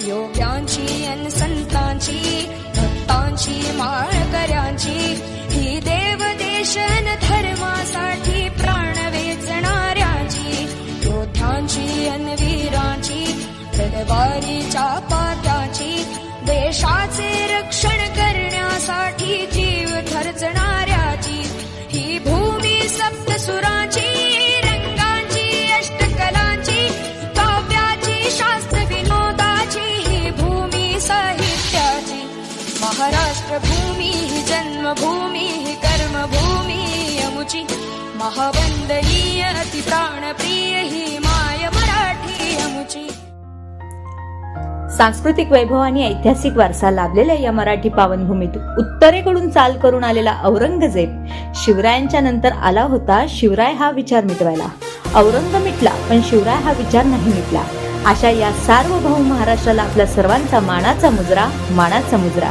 योग्यांची अन संतांची भक्तांची माळकऱ्यांची ही देव देशन धर्मासाठी प्राण वेचणाऱ्यांची योद्ध्यांची अन वीरांची तलवारीच्या महाराष्ट्र भूमी जन्मभूमी कर्मभूमी अमुची महावंदनीय प्राणप्रिय ही माय मराठी अमुची सांस्कृतिक वैभव आणि ऐतिहासिक वारसा लाभलेल्या या मराठी पावनभूमीत उत्तरेकडून चाल करून आलेला औरंगजेब शिवरायांच्या नंतर आला होता. शिवराय हा विचार मिटवायला. औरंग मिटला पण शिवराय हा विचार नाही मिटला. अशा या सार्वभौम महाराष्ट्राला आपल्या सर्वांचा मानाचा मुजरा मानाचा मुजरा.